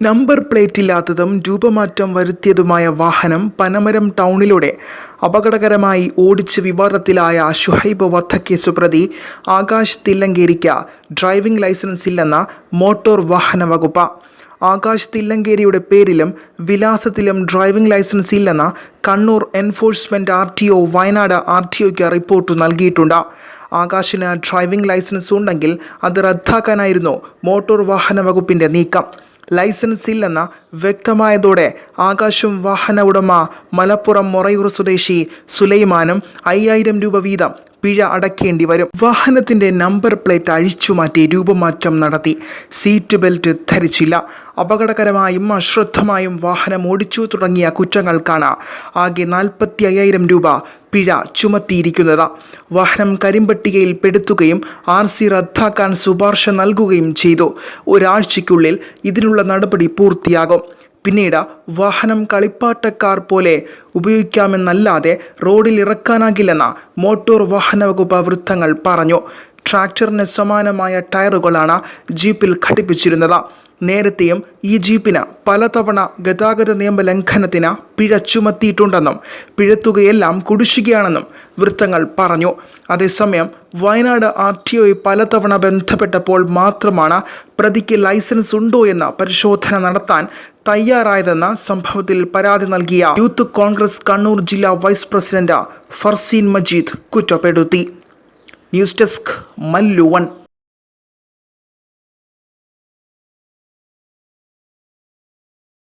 Number പ്ലേറ്റില്ലാത്തതും രൂപമാറ്റം വരുത്തിയതുമായ വാഹനം പനമരം ടൗണിലൂടെ അപകടകരമായി ഓടിച്ച് വിവാദത്തിലായ ഷുഹൈബ് വധക്കേസ് പ്രതി ആകാശ് തില്ലങ്കേരിക്ക ഡ്രൈവിംഗ് ലൈസൻസ് ഇല്ലെന്ന മോട്ടോർ വാഹന വകുപ്പ്. ആകാശ് തില്ലങ്കേരിയുടെ പേരിലും വിലാസത്തിലും driving licence ഇല്ലെന്ന Kannur enforcement R T O Wayanad R T ഒയ്ക്ക് report നൽകിയിട്ടുണ്ട്. ആകാശിന് ഡ്രൈവിംഗ് ലൈസൻസ് ഉണ്ടെങ്കിൽ അത് റദ്ദാക്കാനായിരുന്നു മോട്ടോർ വാഹന വകുപ്പിന്റെ നീക്കം. ലൈസൻസ് ഇല്ലെന്ന വ്യക്തമായതോടെ ആകാശും വാഹന ഉടമ മലപ്പുറം മൊറയൂർ സ്വദേശി സുലൈമാനും അയ്യായിരം രൂപ വീതം പിഴ അടയ്ക്കേണ്ടി വരും. വാഹനത്തിന്റെ നമ്പർ പ്ലേറ്റ് അഴിച്ചുമാറ്റി രൂപമാറ്റം നടത്തി. Seat belt ധരിച്ചില്ല. അപകടകരമായും അശ്രദ്ധമായും വാഹനം ഓടിച്ചു തുടങ്ങിയ കുറ്റങ്ങൾക്കാണ് ആകെ നാൽപ്പത്തി അയ്യായിരം രൂപ പിഴ ചുമത്തിയിരിക്കുന്നത്. വാഹനം കരിമ്പട്ടികയിൽ പെടുത്തുകയും ആർ സി റദ്ദാക്കാൻ ശുപാർശ നൽകുകയും ചെയ്തു. ഒരാഴ്ചയ്ക്കുള്ളിൽ ഇതിനുള്ള നടപടി പൂർത്തിയാകും. പിന്നീട് വാഹനം കളിപ്പാട്ടക്കാർ പോലെ ഉപയോഗിക്കാമെന്നല്ലാതെ റോഡിൽ ഇറക്കാനാകില്ലെന്ന് മോട്ടോർ വാഹന വകുപ്പ് വൃത്തങ്ങൾ പറഞ്ഞു. ട്രാക്ടറിന് സമാനമായ ടയറുകളാണ് ജീപ്പിൽ ഘടിപ്പിച്ചിരുന്നത്. നേരത്തെയും ഈ ജീപ്പിന് പലതവണ ഗതാഗത നിയമ ലംഘനത്തിന് പിഴ ചുമത്തിയിട്ടുണ്ടെന്നും പിഴത്തുകയെല്ലാം കുടിശ്ശികയാണെന്നും വൃത്തങ്ങൾ പറഞ്ഞു. അതേസമയം വയനാട് ആർ ടി ഒയെ പലതവണ ബന്ധപ്പെട്ടപ്പോൾ മാത്രമാണ് പ്രതിക്ക് ലൈസൻസ് ഉണ്ടോ എന്ന പരിശോധന നടത്താൻ തയ്യാറായതെന്ന സംഭവത്തിൽ പരാതി നൽകിയ യൂത്ത് കോൺഗ്രസ് കണ്ണൂർ ജില്ലാ വൈസ് പ്രസിഡന്റ് ഫർസീൻ മജീദ് കുറ്റപ്പെടുത്തി. News desk Mallu one.